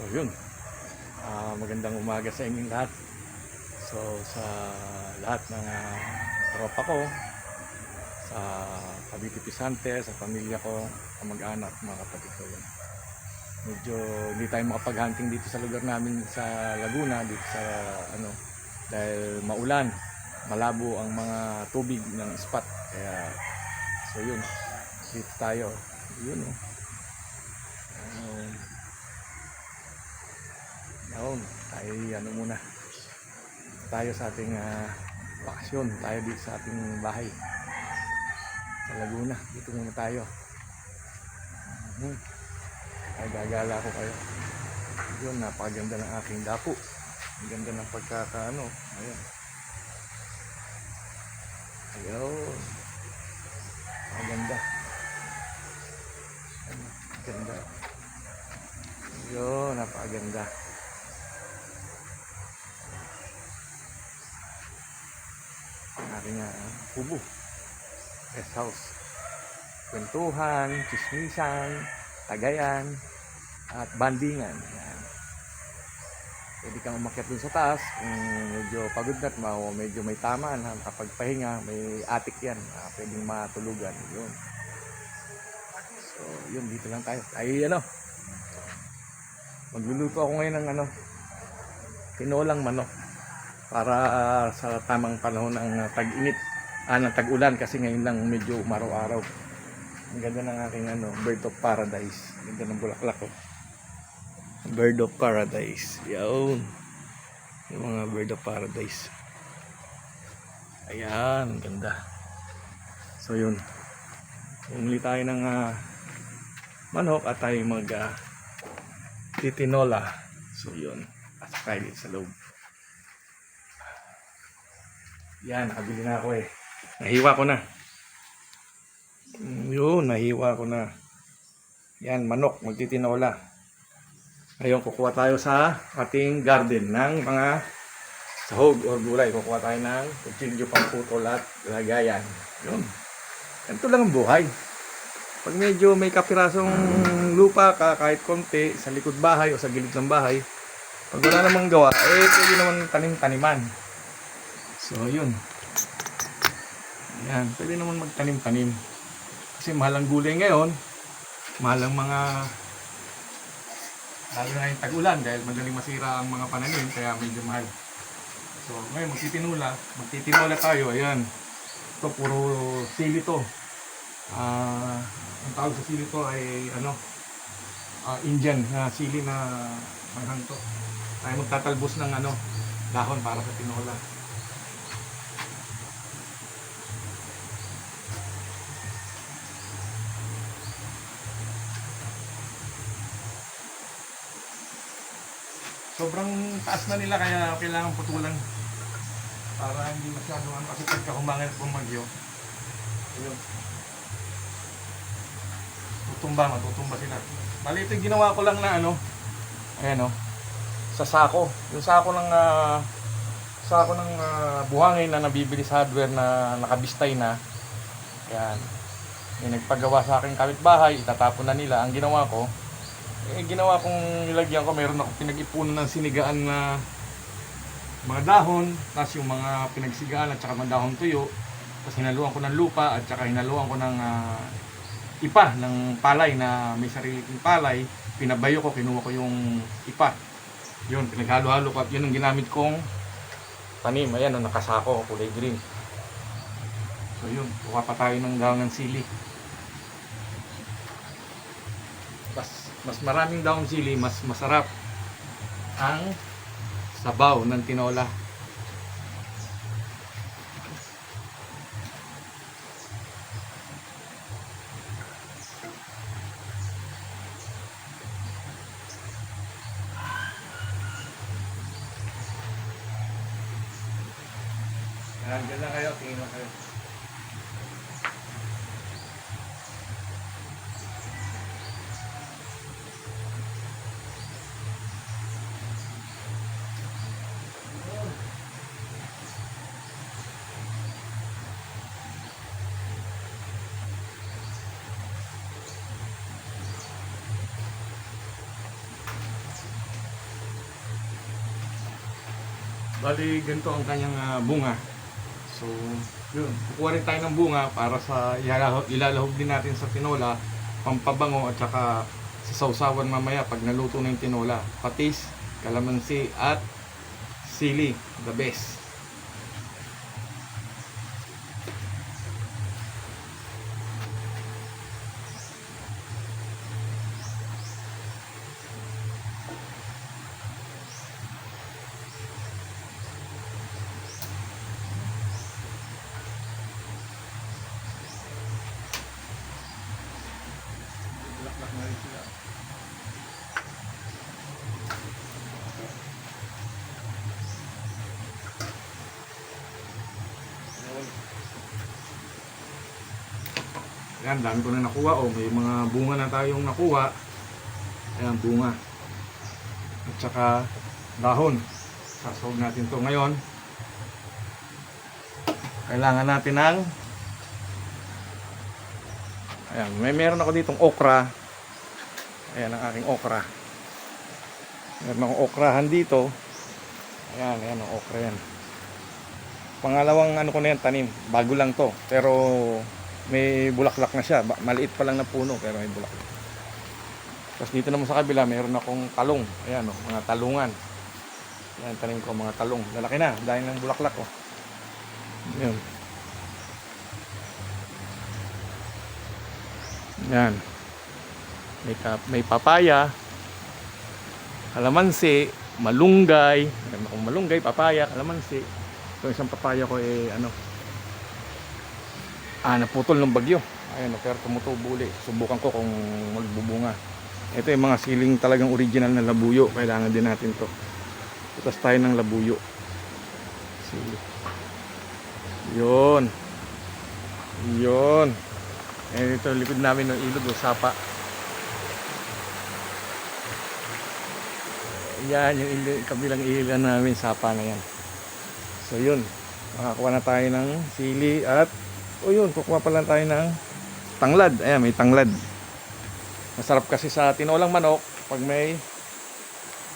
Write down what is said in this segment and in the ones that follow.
So yun. Ah, magandang umaga sa inyong lahat. So sa lahat ng ah, tropa ko, sa Cavite Pisante, sa pamilya ko, sa mag-anak, mga kapatid ko yun. Medyo hindi tayo makapag-hunting dito sa lugar namin sa Laguna, dito sa ano, dahil maulan, malabo ang mga tubig ng spot. Kaya, so yun, dito tayo. Yun oh. Um, yun, tayo ano muna. Tayo sa ating ah, bakasyon, tayo dito sa ating bahay. Sa Laguna, dito muna tayo. Mhm. Ay, gagala ko kayo. Yun, napakaganda ng aking dapo. Ang ganda ng pagkakaano. Ayan. Ayun. Ang ganda. Ang ganda. Ayun, napakaganda. Aking uh, kubo. Rest house. Kwentuhan, chismisan, tagayan, at bandingan. Yan. Pwede kang umakyat dun sa taas kung medyo pagod na ma- medyo may tamaan ha, kapag pahinga, may atik yan. ah, pwedeng matulugan. Yun. So, yun, dito lang tayo. Ay, ano, magluluto ako ngayon ng ano, tinolang manok para sa tamang panahon ng ah, tag-init, ah, ng tag-ulan kasi ngayon lang medyo umaraw-araw. Ang ganda ng aking ano, bird of paradise. Ang ganda ng bulaklak ko. Bird of paradise. Yun. Yung mga bird of paradise. Ayan, ganda. So yun. Umuli tayo ng ah, manok at tayo mag ah, titinola. So yun. At dito sa loob. Yan, nakabili na ako eh. Nahiwa ko na. Mm, Yun, nahiwa ko na. Yan, manok, magtitinola. Ngayon, kukuha tayo sa ating garden ng mga sahog or gulay. Kukuha tayo ng kutsilyo, pamputol at lagayan. Yun. Ganito lang ang buhay. Pag medyo may kapirasong lupa ka, kahit konti, sa likod bahay o sa gilid ng bahay, pag wala namang gawa, eh, pwede naman tanim-taniman. So, yun. Yan, pwede naman magtanim-tanim. Kasi mahal ang gulay ngayon, mahal ang mga lalo na yung tag-ulan dahil madaling masira ang mga pananim kaya medyo mahal. So ngayon magtitinula, magtitinula tayo, ayan. Ito puro sili to. Ah, ang tawag sa sili to ay ano, ah, Indian na sili na manghang to. Tayo magtatalbos ng ano, dahon para sa tinola. Sobrang taas na nila kaya kailangan putulan. Para hindi masyadong ano kasi pagka humangin at bumagyo ayun. Tutumba matutumba sila. Bali ito yung ginawa ko lang na ano ayan o sa sako. Yung sako ng ah, sako ng ah, buhangin na nabibili sa hardware na nakabistay na yan may nagpagawa sa akin kapitbahay itatapon na nila. Ang ginawa ko eh, ginawa kong nilagyan ko, meron ako pinag-ipunan ng sinigaan na mga dahon, tapos yung mga pinagsigaan at saka mga dahon tuyo, tapos hinaluan ko ng lupa at saka hinaluan ko ng ah, ipa ng palay na may sarili kong palay, pinabayo ko, kinuha ko yung ipa. Yun, pinaghalo-halo ko at yun ang ginamit kong tanim. Ayan, ang nakasako, kulay green. So yun, kuha pa tayo ng dahon ng sili. Mas maraming daong sili, mas masarap ang sabaw ng tinola. Bali, ganito ang kanyang ah, bunga. So, yun. Kukuha rin tayo ng bunga para sa ilalahog, ilalahog din natin sa tinola, pampabango at saka sa sausawan mamaya pag naluto na yung tinola. Patis, kalamansi at sili. The best. Yan, dami ko na nakuha. Oh, may mga bunga na tayong nakuha. Ayan, bunga. At saka dahon. Sasawag natin to ngayon. Kailangan natin ng Ayan, may meron ako ditong okra. Ayan ang aking okra. Meron akong okrahan dito. Ayan, ayan ang okra yan. Pangalawang ano ko na yan, tanim. Bago lang to. Pero may bulaklak na siya. Maliit pa lang na puno pero may bulaklak. Tapos dito naman sa kabila, meron akong talong. Ayan o, mga talungan. Ayan, tanim ko mga talong. Lalaki na, dahil ng bulaklak ko. Ayan. Yan. May, ka- may papaya, kalamansi, malunggay. Akong malunggay, papaya, kalamansi. Ito isang papaya ko eh ano. Ah, naputol ng bagyo. Ayun, pero tumutubo uli. Subukan ko kung magbubunga. Ito yung mga siling talagang original na labuyo. Kailangan din natin to. Tutas tayo ng labuyo. Sili. Yun. Yun. Eh, ito likod namin ng ilog, o sapa. Yan, yung ilog, kabilang ilog namin, sapa na yan. So yun, makakuha na tayo ng sili at, o yun, kukuha pa lang tayo ng tanglad. Ayan, may tanglad. Masarap kasi sa tinolang manok pag may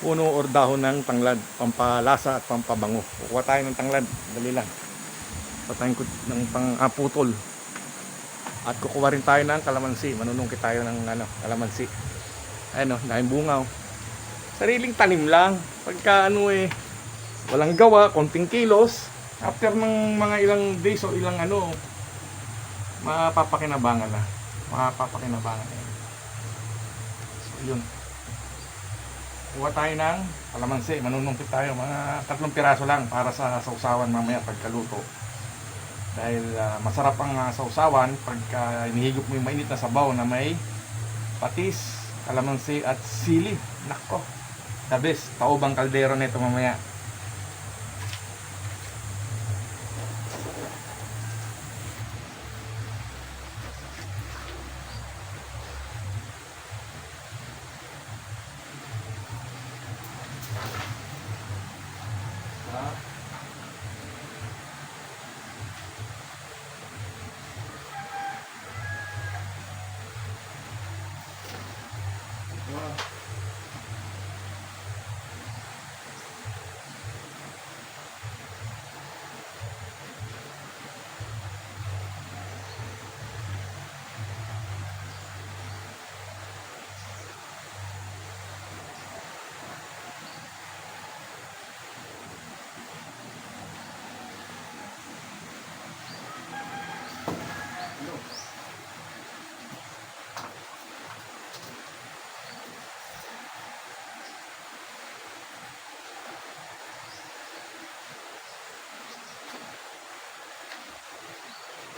puno or dahon ng tanglad, pampalasa at pampabango. Kukuha tayo ng tanglad, dali lang. Patayin ko ng pang-aputol. At kukuha rin tayo ng kalamansi. Manunungkit tayo ng ano, kalamansi. Ayun o, dahil bunga oh. Sariling tanim lang. Pagka ano eh, walang gawa, konting kilos. After ng mga ilang days o ilang ano, mapapakinabangan na. Mapapakinabangan na yun. So yun. Kuha tayo ng kalamansi. Manunungkit tayo. Mga tatlong piraso lang para sa sausawan mamaya pagkaluto dahil ah, masarap ang uh, sausawan pagka inihigop mo yung mainit na sabaw na may patis, kalamansi at sili. Nako, the best. Paubang kaldero nito mamaya.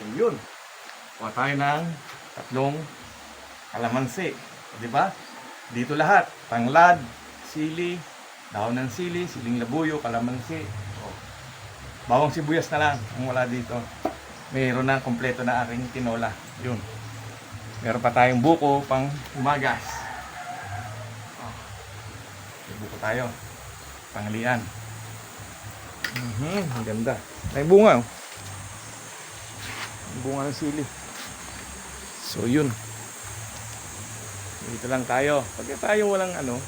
Yun. Kuha tayo ng tatlong kalamansi. Di ba? Dito lahat. Tanglad, sili, dahon ng sili, siling labuyo, kalamansi. O. Bawang sibuyas na lang ang wala dito. Mayroon na kompleto na aking tinola. Yun. Meron pa tayong buko pang umagas. O. May buko tayo. Panglian. Mhm, ang ganda. May bunga oh bunga ng sili. So yun. Dito lang tayo. Pag tayo walang ano,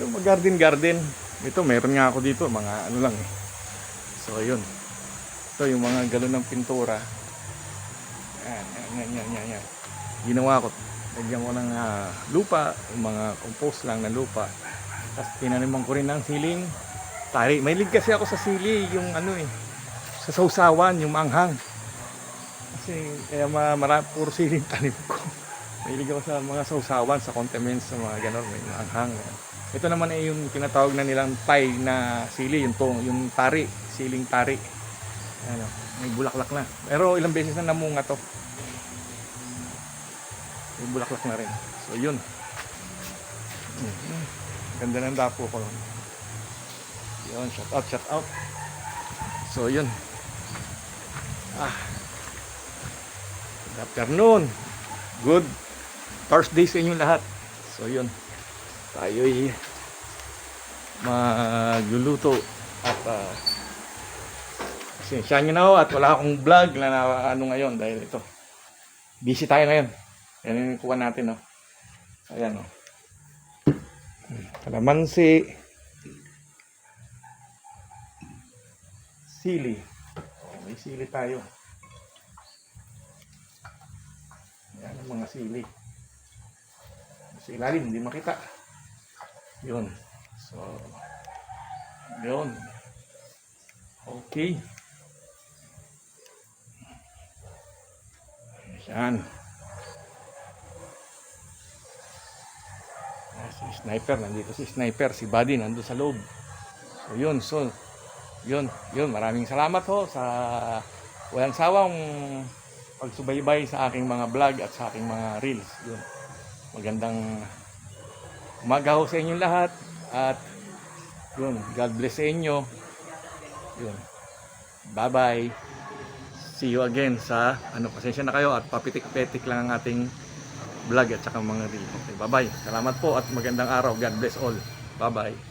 yung mag garden garden, Ito, meron nga ako dito, mga ano lang eh. So, yun. Ito yung mga galon ng pintura. Yan, yan, yan, yan, yan. Ginawa ko, lagyan ko ng ah, lupa, yung mga compost lang na lupa. Tapos tinaniman ko rin ng siling tari. May lig kasi ako sa sili, yung ano eh, sa sausawan, yung maanghang. Kasi kaya ma mara, puro siling tanim ko. May ako sa mga sausawan, sa condiments, sa mga ganon, may maanghang. Ito naman ay yung tinatawag na nilang Thai na sili, yung tong, yung tari, siling tari. Ano, may bulaklak na. Pero ilang beses na namunga to. May bulaklak na rin. So yun. Mhm. Ganda ng dapo ko. Yun, shout out, shout out. So yun. Ah. Good afternoon. Good Thursday sa inyong lahat. So yun. Tayo'y magluluto at uh, Pasensya nyo na ho at wala akong vlog na, na ano ngayon dahil ito. Busy tayo ngayon. Yan yung kuha natin, no? Ayan, no? Kalamansi. Sili. Oh, may sili tayo. Yan ang mga sili. Sa ilalim, hindi makita. Yun. So, yun. Okay. Yan. Ah, si sniper, nandito si sniper, si Buddy nandun sa loob. So yun, so yun, yun, maraming salamat ho sa walang sawang pagsubaybay sa aking mga vlog at sa aking mga reels. Yun. Magandang umaga ho sa inyong lahat at yun, God bless sa inyo. Yun. Bye-bye. See you again sa ano pasensya na kayo at papitik-petik lang ang ating vlog at saka mga reel. Okay, bye-bye. Salamat po at magandang araw. God bless all. Bye-bye.